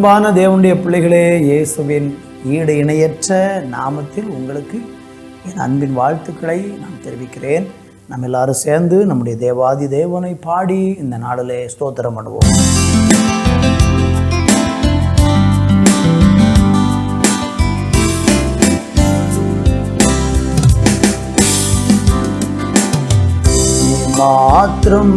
அன்பான தேவனுடைய பிள்ளைகளே இயேசுவின் ஈடு இணையற்ற நாமத்தில் உங்களுக்கு என் அன்பின் வாழ்த்துக்களை நான் தெரிவிக்கிறேன். நம்ம எல்லாரும் சேர்ந்து நம்முடைய தேவாதி தேவனை பாடி இந்த நாளிலே ஸ்தோத்திரம் பண்ணுவோம். மாத்திரம்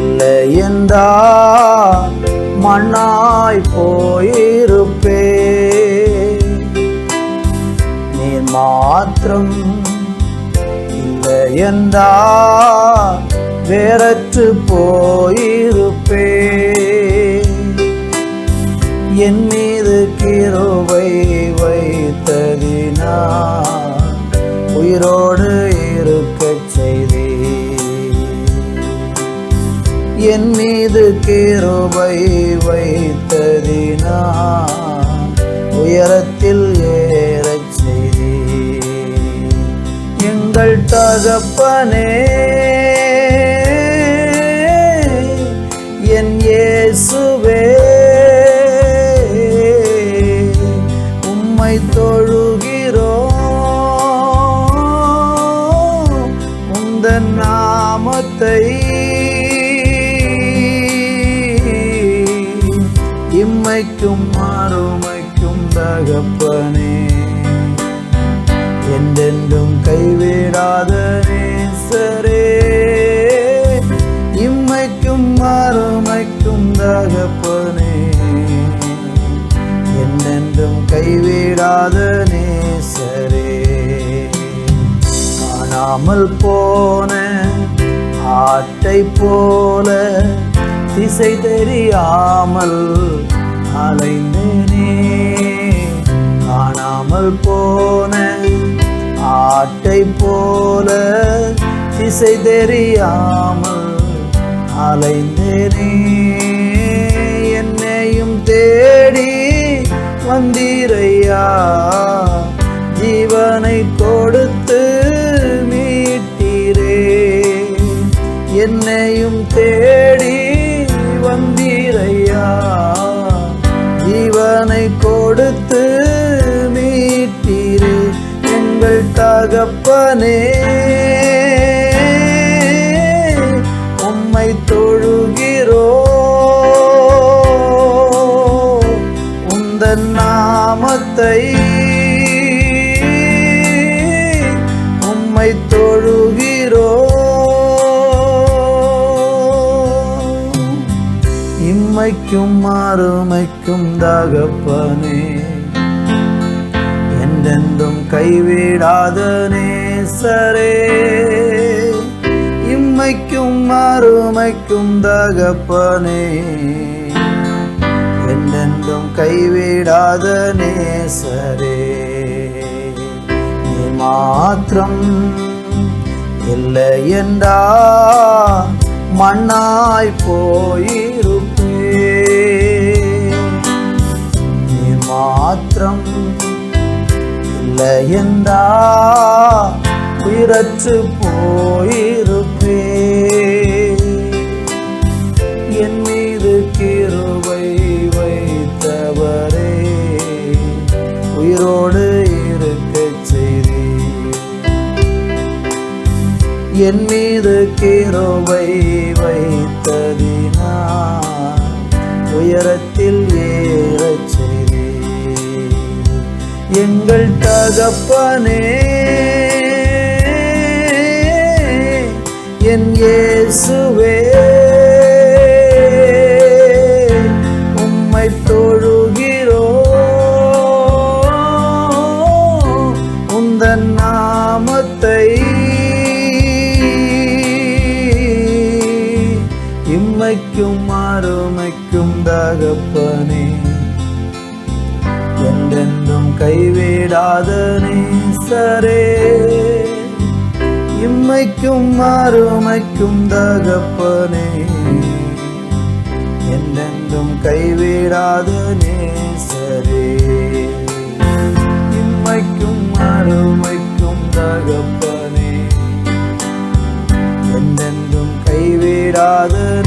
இல்லை என்றால் மண்ணாய் போயிருப்பே. நீ மாத்திரம் இல்லை என்றா வேறற்று போயிருப்பே. என் மீது கிருவை வைத்ததினா உயிரோடு இருக்கச் செய்தே என் மீது கிருவை உயரத்தில் ஏறச் செய்தே எங்கள் தகப்பனே காணாமல் போன ஆட்டை போல திசை தெரியாமல் அலைந்தேனே. காணாமல் போன ஆட்டை போல திசை தெரியாமல் அலைந்தேனே. என்னையும் தேடி வந்தீரையா ஜீவனை நானே உம்மை தொழுகிறோ? உந்த நாமத்தை உம்மை தொழுகிறோ? இம்மைக்கும் மாறுமைக்கும் தகப்பனே என்றென்றும் கைவிடாத நேசரே இம்மைக்கும் மறுமைக்கும் தகப்பனே. என்றென்றும் கைவிடாத நேசரே நீ மாத்திரம் இல்லை என்றா மண்ணாய் போயிருப்பே நீ மாத்திரம் இல்லை என்றா பிறச்சு போயிருப்பே. என் மீது கிருவை வைத்தவரே. உயிரோடு இருக்க செய்தீர். என் மீது கிருவை வைத்ததினா உயரத்தில் ஏறச் செய்தீர். எங்கள் தகப்பனே இயேசுவே உம்மை தொழுகிறோ. உந்த நாமத்தை. இம்மைக்கும் மறுமைக்கும் தகப்பனே. என்றென்றும் கைவிடாத இம்மைக்கும் மறுமைக்கும் தகப்பனே. என்றென்றும் கைவிடாத நேசரே. இம்மைக்கும் மறுமைக்கும் தகப்பனே. என்றென்றும் கைவிடாத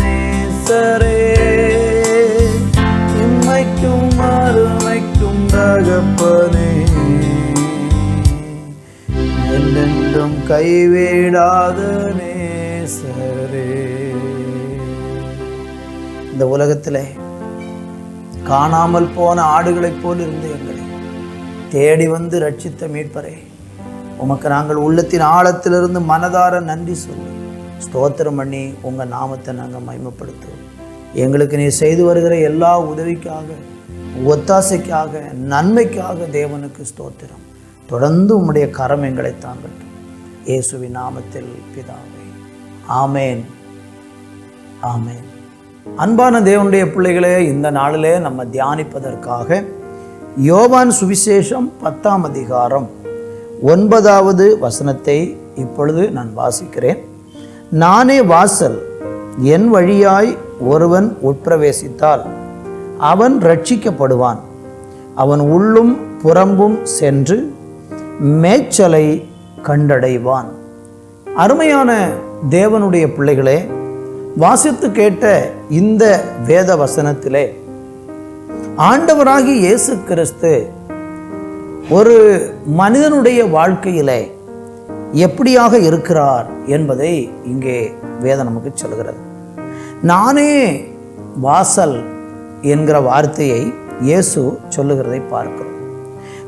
கைவிடாத நேசரே. இந்த உலகத்திலே காணாமல் போன ஆடுகளைப் போல் இருந்து எங்களை தேடி வந்து ரட்சித்த மீட்பரே. உமக்கு நாங்கள் உள்ளத்தின் ஆழத்திலிருந்து மனதார நன்றி சொல்லி ஸ்தோத்திரம் பண்ணி உங்கள் நாமத்தை நாங்கள் மயமப்படுத்துவோம் எங்களுக்கு நீ செய்து வருகிற எல்லா உதவிக்காக ஒத்தாசைக்காக நன்மைக்காக தேவனுக்கு ஸ்தோத்திரம். தொடர்ந்து உம்முடைய கரம் எங்களை தாங்கட்டும். இயேசுவின் நாமத்தில் பிதாவே. ஆமேன். ஆமேன். அன்பான தேவனுடைய பிள்ளைகளே இந்த நாளிலே நம்ம தியானிப்பதற்காக யோவான் சுவிசேஷம் பத்தாம் அதிகாரம் ஒன்பதாவது வசனத்தை இப்பொழுது நான் வாசிக்கிறேன். நானே வாசல் என் வழியாய் ஒருவன் உட்பிரவேசித்தால் அவன் ரட்சிக்கப்படுவான் அவன் உள்ளும் புறம்பும் சென்று மேய்ச்சலை கண்டடைவான். அருமையான தேவனுடைய பிள்ளைகளே வாசித்து கேட்ட இந்த வேத வசனத்திலே ஆண்டவராகி இயேசு கிறிஸ்து ஒரு மனிதனுடைய வாழ்க்கையிலே எப்படியாக இருக்கிறார் என்பதை இங்கே வேதம் நமக்கு சொல்கிறது. நானே வாசல் என்கிற வார்த்தையை இயேசு சொல்லுகிறதை பார்க்கிறோம்.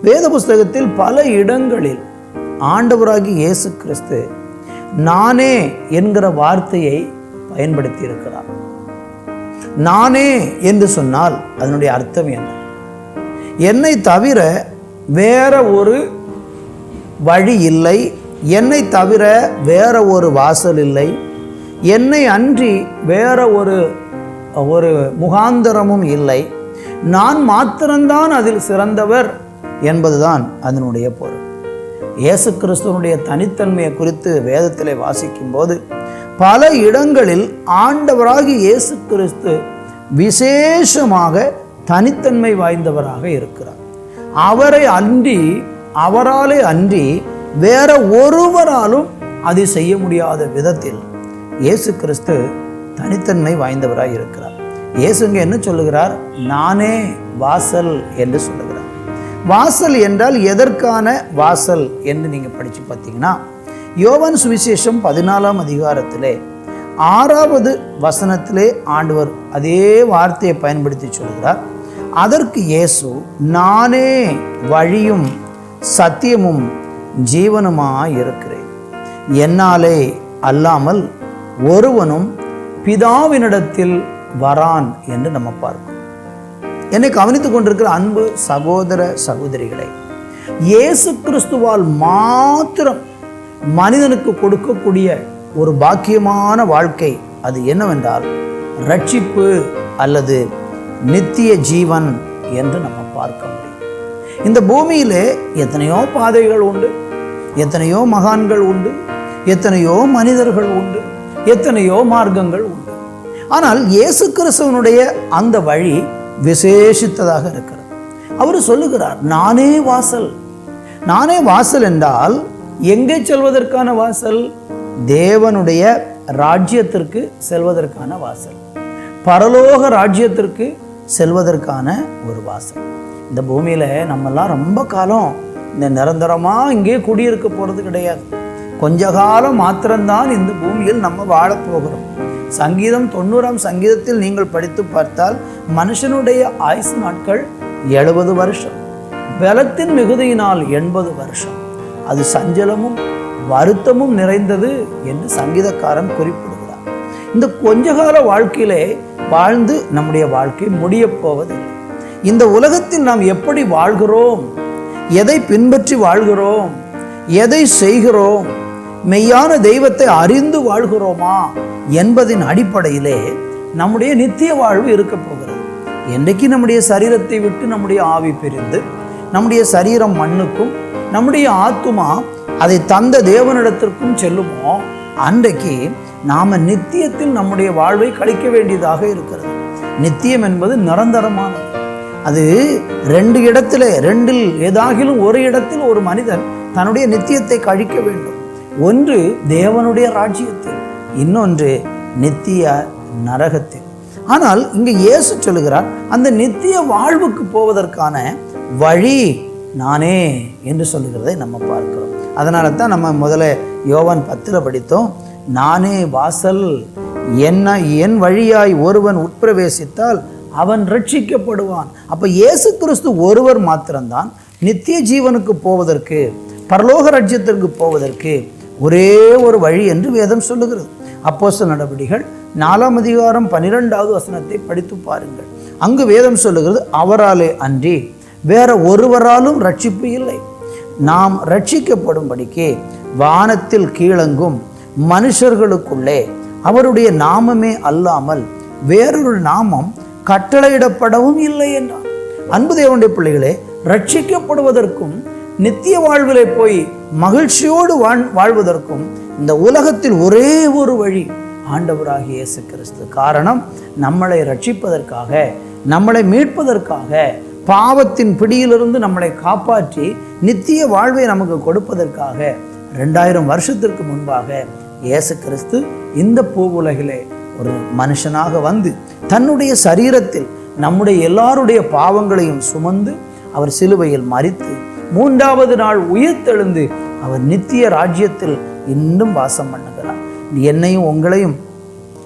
வேத புஸ்தகத்தில் பல இடங்களில் ஆண்டவராகி இயேசு கிறிஸ்து நானே என்கிற வார்த்தையை பயன்படுத்தி இருக்கிறார் நானே என்று சொன்னால் அதனுடைய அர்த்தம் என்ன? என்னை தவிர வேற ஒரு வழி இல்லை. என்னை தவிர வேற ஒரு வாசல் இல்லை. என்னை அன்றி வேற ஒரு ஒரு முகாந்தரமும் இல்லை. நான் மாத்திரம்தான் அதில் சிறந்தவர் என்பதுதான் அதனுடைய பொருள். இயேசு கிறிஸ்துவனுடைய தனித்தன்மையை குறித்து வேதத்தில் வாசிக்கும்போது பல இடங்களில் ஆண்டவராகி இயேசு கிறிஸ்து விசேஷமாக தனித்தன்மை வாய்ந்தவராக இருக்கிறார். அவரை அன்றி அவராலே அன்றி வேற ஒருவராலும் அதை செய்ய முடியாத விதத்தில் இயேசு கிறிஸ்து தனித்தன்மை வாய்ந்தவராக இருக்கிறார். இயேசுங்க என்ன சொல்லுகிறார்? நானே வாசல் என்று சொல்லுகிறார். வாசல் என்றால் எதற்கான வாசல் என்று நீங்கள் படித்து பார்த்தீங்கன்னா யோவான் சுவிசேஷம் பதினாலாம் அதிகாரத்திலே ஆறாவது வசனத்திலே ஆண்டவர் அதே வார்த்தையை பயன்படுத்தி சொல்கிறார். அதற்கு இயேசு நானே வழியும் சத்தியமும் ஜீவனுமாக இருக்கிறேன் என்னாலே அல்லாமல் ஒருவனும் பிதாவினிடத்தில் வரான் என்று நம்ம பார்க்கிறோம். என்னை கவனித்துக் கொண்டிருக்கிற அன்பு சகோதர சகோதரிகளை இயேசு கிறிஸ்துவால் மாத்திரம் மனிதனுக்கு கொடுக்கக்கூடிய ஒரு பாக்கியமான வாழ்க்கை அது என்னவென்றால் ரட்சிப்பு அல்லது நித்திய ஜீவன் என்று நம்ம பார்க்க முடியும். இந்த பூமியிலே எத்தனையோ பாதைகள் உண்டு எத்தனையோ மகான்கள் உண்டு எத்தனையோ மனிதர்கள் உண்டு எத்தனையோ மார்க்கங்கள் உண்டு. ஆனால் இயேசு கிறிஸ்துவனுடைய அந்த வழி விசேஷித்ததாக இருக்கிறது. அவர் சொல்லுகிறார் நானே வாசல். நானே வாசல் என்றால் எங்கே செல்வதற்கான வாசல்? தேவனுடைய ராஜ்யத்திற்கு செல்வதற்கான வாசல். பரலோக ராஜ்யத்திற்கு செல்வதற்கான ஒரு வாசல். இந்த பூமியில் நம்மெல்லாம் ரொம்ப காலம் இந்த நிரந்தரமாக இங்கே குடியிருக்க போகிறது கிடையாது. கொஞ்ச காலம் மாத்திரம்தான் இந்த பூமியில் நம்ம வாழப் போகிறோம். சங்கீதம் தொண்ணூறாம் சங்கீதத்தில் நீங்கள் படித்து பார்த்தால் மனுஷனுடைய ஆயுசு நாட்கள் எழுபது வருஷம் பலத்தின் மிகுதியினால் எண்பது வருஷம். அது சஞ்சலமும் வருத்தமும் நிறைந்தது என்று சங்கீதக்காரன் குறிப்பிடுகிறார் இந்த கொஞ்ச கால வாழ்க்கையிலே வாழ்ந்து நம்முடைய வாழ்க்கை முடியப் போவதில்லை. இந்த உலகத்தில் நாம் எப்படி வாழ்கிறோம்? எதை பின்பற்றி வாழ்கிறோம்? எதை செய்கிறோம்? மெய்யான தெய்வத்தை அறிந்து வாழ்கிறோமா என்பதின் அடிப்படையிலே நம்முடைய நித்திய வாழ்வு இருக்க போகிறது. என்றைக்கு நம்முடைய சரீரத்தை விட்டு நம்முடைய ஆவி பிரிந்து நம்முடைய சரீரம் மண்ணுக்கும் நம்முடைய ஆத்துமா அதை தந்த தேவனிடத்திற்கும் செல்லுமோ அன்றைக்கு நாம் நித்தியத்தில் நம்முடைய வாழ்வை கழிக்க வேண்டியதாக இருக்கிறது. நித்தியம் என்பது நிரந்தரமானது. அது ரெண்டு இடத்துல ரெண்டில் ஏதாகிலும் ஒரு இடத்தில் ஒரு மனிதன் தன்னுடைய நித்தியத்தை கழிக்க வேண்டும். ஒன்று தேவனுடைய ராஜ்யத்தில் இன்னொன்று நித்திய நரகத்தில். ஆனால் இங்கே இயேசு சொல்லுகிறார் அந்த நித்திய வாழ்வுக்கு போவதற்கான வழி நானே என்று சொல்லுகிறதை நம்ம பார்க்கிறோம். அதனால தான் நம்ம முதல்ல யோவான் பத்தில் படித்தோம் நானே வாசல் என்ன என் வழியாய் ஒருவன் உட்பிரவேசித்தால் அவன் ரட்சிக்கப்படுவான் அப்போ இயேசு கிறிஸ்து ஒருவர் மாத்திரம்தான் நித்திய ஜீவனுக்கு போவதற்கு பரலோக ராஜ்யத்திற்கு போவதற்கு ஒரே ஒரு வழி என்று வேதம் சொல்லுகிறது. அப்போச நடவடிகள் நாலாம் அதிகாரம் பன்னிரெண்டாவது வசனத்தை படித்து பாருங்கள். அங்கு வேதம் சொல்லுகிறது அவராலே அன்றி வேற ஒருவராலும் ரட்சிப்பு இல்லை. நாம் ரட்சிக்கப்படும்படிக்கு வானத்தில் கீழங்கும் மனுஷர்களுக்குள்ளே அவருடைய நாமமே அல்லாமல் வேறொரு நாமம் கட்டளையிடப்படவும் இல்லை என்றார் அன்பு தேவனுடைய பிள்ளைகளே ரட்சிக்கப்படுவதற்கும் நித்திய வாழ்விலே போய் மகிழ்ச்சியோடு வாழ் வாழ்வதற்கும் இந்த உலகத்தில் ஒரே ஒரு வழி ஆண்டவராகிய இயேசு கிறிஸ்து காரணம் நம்மளை ரட்சிப்பதற்காக நம்மளை மீட்பதற்காக பாவத்தின் பிடியிலிருந்து நம்மளை காப்பாற்றி நித்திய வாழ்வை நமக்கு கொடுப்பதற்காக ரெண்டாயிரம் வருஷத்திற்கு முன்பாக இயேசு கிறிஸ்து இந்த பூவுலகிலே ஒரு மனுஷனாக வந்து தன்னுடைய சரீரத்தில் நம்முடைய எல்லாருடைய பாவங்களையும் சுமந்து அவர் சிலுவையில் மறித்து மூன்றாவது நாள் உயிர்த்தெழுந்து அவர் நித்திய ராஜ்யத்தில் இன்னும் வாசம் பண்ணுகிறார். என்னையும் உங்களையும்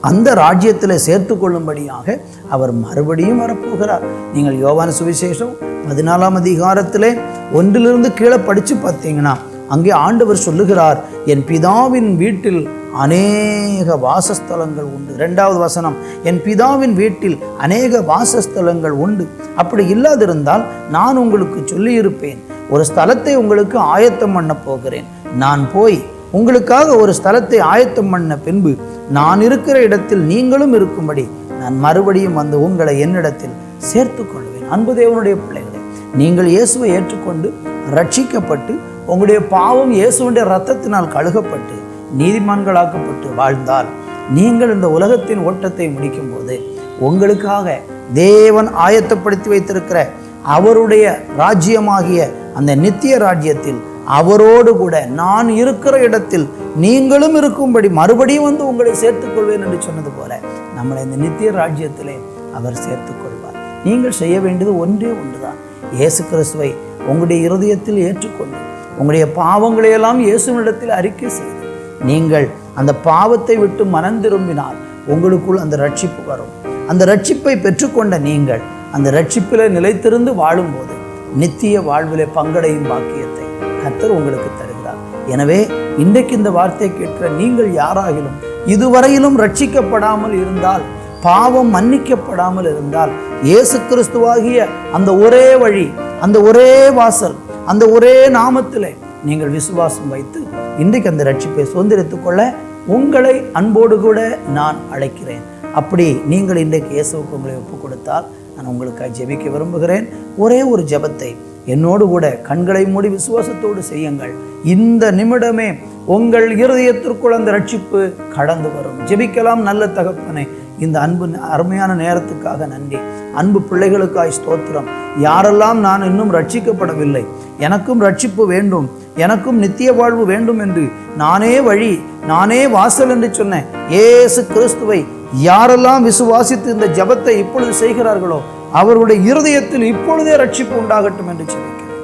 அந்த ராஜ்யத்தில் சேர்த்து கொள்ளும்படியாக அவர் மறுபடியும் வரப்போகிறார். நீங்கள் யோவான சுவிசேஷம் பதினாலாம் அதிகாரத்திலே ஒன்றிலிருந்து கீழே படித்து பார்த்தீங்கன்னா அங்கே ஆண்டவர் சொல்லுகிறார் என் பிதாவின் வீட்டில் அநேக வாசஸ்தலங்கள் உண்டு. ரெண்டாவது வசனம் என் பிதாவின் வீட்டில் அநேக வாசஸ்தலங்கள் உண்டு. அப்படி இல்லாதிருந்தால் நான் உங்களுக்கு சொல்லியிருப்பேன். ஒரு ஸ்தலத்தை உங்களுக்கு ஆயத்தம் பண்ண போகிறேன். நான் போய் உங்களுக்காக ஒரு ஸ்தலத்தை ஆயத்தம் பண்ண பின்பு நான் இருக்கிற இடத்தில் நீங்களும் இருக்கும்படி நான் மறுபடியும் வந்து உங்களை என்னிடத்தில் சேர்த்து கொள்வேன். அன்பு தேவனுடைய பிள்ளைகளை நீங்கள் இயேசுவை ஏற்றுக்கொண்டு ரட்சிக்கப்பட்டு உங்களுடைய பாவம் இயேசுடைய ரத்தத்தினால் கழுகப்பட்டு நீதிமான்களாக்கப்பட்டு வாழ்ந்தால் நீங்கள் இந்த உலகத்தின் ஓட்டத்தை முடிக்கும்போது உங்களுக்காக தேவன் ஆயத்தப்படுத்தி வைத்திருக்கிற அவருடைய ராஜ்யமாகிய அந்த நித்திய ராஜ்யத்தில் அவரோடு கூட நான் இருக்கிற இடத்தில் நீங்களும் இருக்கும்படி மறுபடியும் வந்து உங்களை சேர்த்துக்கொள்வேன் என்று சொன்னது போல நம்மளை இந்த நித்திய ராஜ்யத்திலே அவர் சேர்த்துக்கொள்வார். நீங்கள் செய்ய வேண்டியது ஒன்றே ஒன்றுதான். இயேசு கிறிஸ்துவை உங்களுடைய இருதயத்தில் ஏற்றுக்கொண்டு உங்களுடைய பாவங்களையெல்லாம் இயேசுவினிடத்தில் அறிக்கை செய்து நீங்கள் அந்த பாவத்தை விட்டு மனம் திரும்பினால் உங்களுக்குள் அந்த ரட்சிப்பு வரும். அந்த ரட்சிப்பை பெற்றுக்கொண்ட நீங்கள் அந்த ரட்சிப்பில் நிலைத்திருந்து வாழும்போது நித்திய வாழ்விலே பங்கடையும் பாக்கியத்தை கர்த்தர் உங்களுக்கு தருகிறார். எனவே இன்றைக்கு இந்த வார்த்தையை கேட்கிற நீங்கள் யாராகிலும் இதுவரையிலும் ரட்சிக்கப்படாமல் இருந்தால் பாவம் மன்னிக்கப்படாமல் இருந்தால் இயேசு கிறிஸ்துவாகிய அந்த ஒரே வழி அந்த ஒரே வாசல் அந்த ஒரே நாமத்திலே நீங்கள் விசுவாசம் வைத்து இன்றைக்கு அந்த ரட்சிப்பை சுதந்திரத்துக்கொள்ள உங்களை அன்போடு கூட நான் அழைக்கிறேன். அப்படி நீங்கள் இன்றைக்கு இயேசுக்கு உங்களை ஒப்புக் கொடுத்தால் நான் உங்களுக்காக ஜெபிக்க விரும்புகிறேன். ஒரே ஒரு ஜெபத்தை என்னோடு கூட கண்களை மூடி விசுவாசத்தோடு செய்யுங்கள். இந்த நிமிடமே உங்கள் இருதயத்திற்குள் அந்த ரட்சிப்பு கடந்து வரும். ஜெபிக்கலாம் நல்ல தகப்பனே. இந்த அன்பு அருமையான நேரத்துக்காக நன்றி. அன்பு பிள்ளைகளுக்காய் ஸ்தோத்திரம். யாரெல்லாம் நான் இன்னும் ரட்சிக்கப்படவில்லை எனக்கும் ரட்சிப்பு வேண்டும். எனக்கும் நித்திய வாழ்வு வேண்டும் என்று நானே வழி நானே வாசல் என்று சொன்ன ஏசு கிறிஸ்துவை யாரெல்லாம் விசுவாசித்து இந்த ஜபத்தை இப்பொழுது செய்கிறார்களோ அவருடைய இருதயத்தில் இப்பொழுதே ரட்சிப்பு உண்டாகட்டும் என்று சொல்லிக்கிறேன்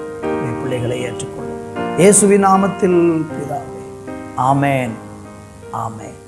என் பிள்ளைகளை ஏற்றுக்கொள்ளும். இயேசுவின் நாமத்தில் பிதாவே. ஆமேன். ஆமேன்.